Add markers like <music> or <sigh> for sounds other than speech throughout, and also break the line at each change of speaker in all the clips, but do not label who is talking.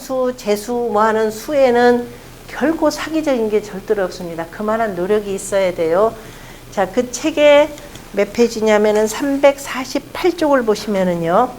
샘수, 재수 뭐 하는 수에는 결코 사기적인 게 절대로 없습니다. 그만한 노력이 있어야 돼요. 자, 그 책에 몇 페이지냐면은 348쪽을 보시면은요.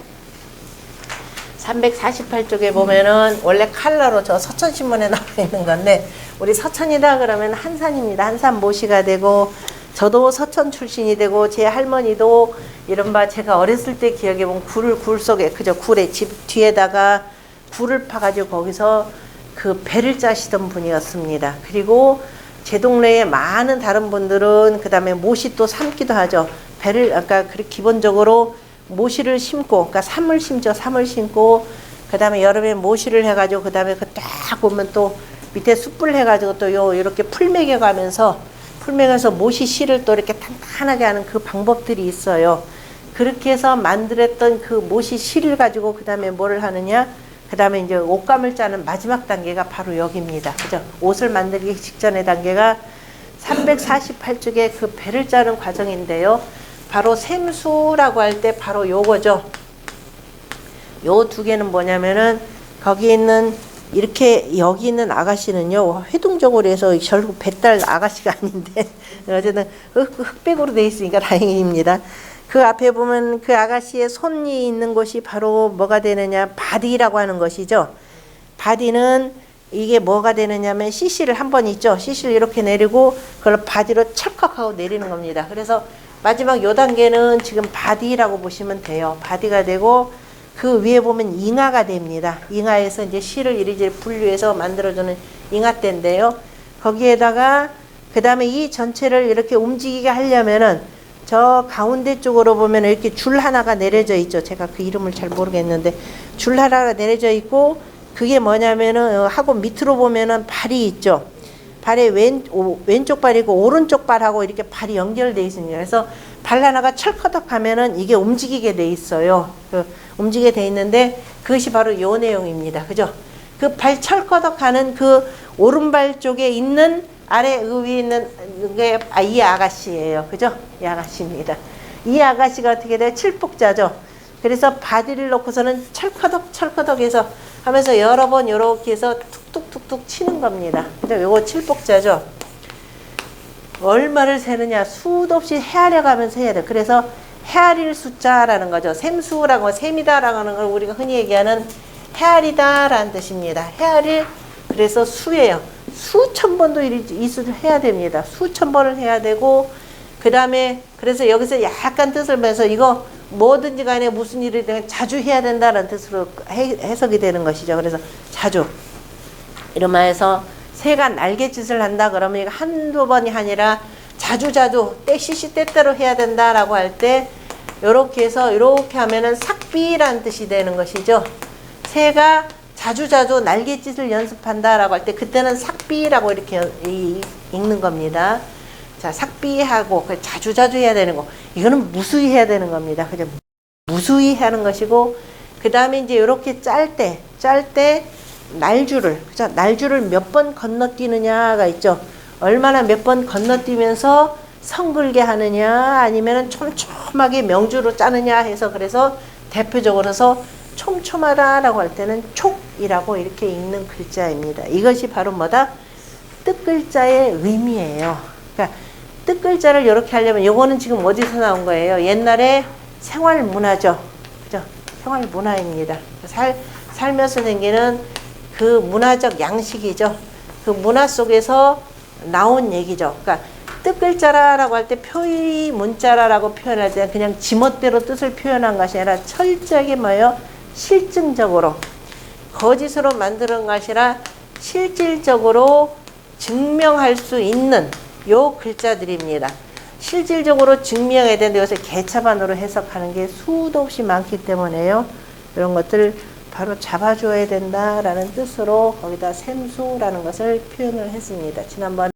348쪽에 보면은 원래 칼라로 저 서천신문에 나와 있는 건데 우리 서천이다 그러면 한산입니다. 한산 모시가 되고 저도 서천 출신이 되고 제 할머니도 이른바 제가 어렸을 때 기억해 본 굴을 굴 속에 그저 굴에 집 뒤에다가 굴을 파가지고 거기서 그 배를 짜시던 분이었습니다. 그리고 제 동네에 많은 다른 분들은 그 다음에 모시 또 삶기도 하죠. 배를 아까 그 기본적으로 모시를 심고, 그러니까 삼을 심죠. 삼을 심고, 그 다음에 여름에 모시를 해가지고, 그 다음에 그딱 보면 또 밑에 숯불 해가지고 또 요, 이렇게 풀 매겨가면서, 풀 매겨서 모시 씨를 또 이렇게 탄탄하게 하는 그 방법들이 있어요. 그렇게 해서 만들었던 그 모시 씨를 가지고, 그 다음에 뭐를 하느냐? 그 다음에 이제 옷감을 짜는 마지막 단계가 바로 여기입니다. 그죠? 옷을 만들기 직전의 단계가 348쪽의 그 배를 짜는 과정인데요. 바로 샘수라고 할 때 바로 요거죠. 요 두 개는 뭐냐면은 거기 있는 이렇게 여기 있는 아가씨는요 회동적으로 해서 결국 배딸 아가씨가 <laughs> 아닌데 어쨌든 흑- 흑백으로 돼 있으니까 다행입니다. 그 앞에 보면 그 아가씨의 손이 있는 곳이 바로 뭐가 되느냐 바디라고 하는 것이죠. 바디는 이게 뭐가 되느냐면 CC를 한 번 있죠. CC를 이렇게 내리고 그걸 바디로 찰컥하고 내리는 겁니다. 그래서 마지막 요 단계는 지금 바디라고 보시면 돼요. 바디가 되고 그 위에 보면 잉하가 됩니다. 잉하에서 이제 실을 이리저리 분류해서 만들어주는 잉하대인데요. 거기에다가 그 다음에 이 전체를 이렇게 움직이게 하려면은 저 가운데 쪽으로 보면 이렇게 줄 하나가 내려져 있죠. 제가 그 이름을 잘 모르겠는데 줄 하나가 내려져 있고 그게 뭐냐면은 어, 하고 밑으로 보면은 발이 있죠. 발의 왼, 오, 왼쪽 발이고 오른쪽 발하고 이렇게 발이 연결돼 있습니다. 그래서 발 하나가 철커덕 하면은 이게 움직이게 돼 있어요. 그 움직이게 돼 있는데 그것이 바로 요 내용입니다. 그죠? 그 발 철커덕 하는 그 오른발 쪽에 있는 아래 그 위에 있는 게 아, 이 아가씨예요. 그죠? 이 아가씨입니다. 이 아가씨가 어떻게 돼요? 칠복자죠. 그래서 바디를 놓고서는 철커덕 철커덕 해서 하면서 여러 번 이렇게 해서 툭툭툭툭 치는 겁니다. 근데 요거 칠복자죠. 얼마를 세느냐 수도 없이 헤아려 가면서 해야 돼. 그래서 헤아릴 숫자라는 거죠. 샘수라고 샘이다라고 하는 걸 우리가 흔히 얘기하는 헤아리다라는 뜻입니다. 헤아릴 그래서 수예요. 수천 번도 이수 해야 됩니다. 수천 번을 해야 되고 그 다음에 그래서 여기서 약간 뜻을 면서 이거 뭐든지 간에 무슨 일이 되면 자주 해야 된다는 뜻으로 해, 해석이 되는 것이죠. 그래서 자주 이러면서 새가 날갯짓을 한다 그러면 이거 한두 번이 아니라 자주 자주 때시시 때때로 해야 된다라고 할때 요렇게 해서 요렇게 하면은 삭비란 뜻이 되는 것이죠. 새가 자주자주 날갯짓을 연습한다라고 할 때 그때는 삭비라고 이렇게 이- 읽는 겁니다. 자, 삭비하고 그 자주자주 해야 되는 거. 이거는 무수히 해야 되는 겁니다. 그죠? 무수히 하는 것이고 그다음에 이제 이렇게 짤 때, 짤 때 날줄을 그죠? 날줄을 몇 번 건너뛰느냐가 있죠. 얼마나 몇 번 건너뛰면서 성글게 하느냐 아니면은 촘촘하게 명주로 짜느냐 해서 그래서 대표적으로서 촘촘하다라고 할 때는 촉 이라고 이렇게 읽는 글자입니다. 이것이 바로 뭐다? 뜻글자의 의미예요. 그러니까 뜻글자를 이렇게 하려면 요거는 지금 어디서 나온 거예요? 옛날에 생활 문화죠. 그죠? 생활 문화입니다. 살, 살면서 생기는 그 문화적 양식이죠. 그 문화 속에서 나온 얘기죠. 그러니까 뜻글자라고 할 때 표의 문자라고 표현할 때 그냥 지멋대로 뜻을 표현한 것이 아니라 철저하게 뭐예요? 실증적으로 거짓으로 만드는 것이 아니라 실질적으로 증명할 수 있는 요 글자들입니다. 실질적으로 증명해야 되는데 요새 개차반으로 해석하는 게 수도 없이 많기 때문에요. 이런 것들 바로 잡아줘야 된다라는 뜻으로 거기다 샘수라는 것을 표현을 했습니다. 지난번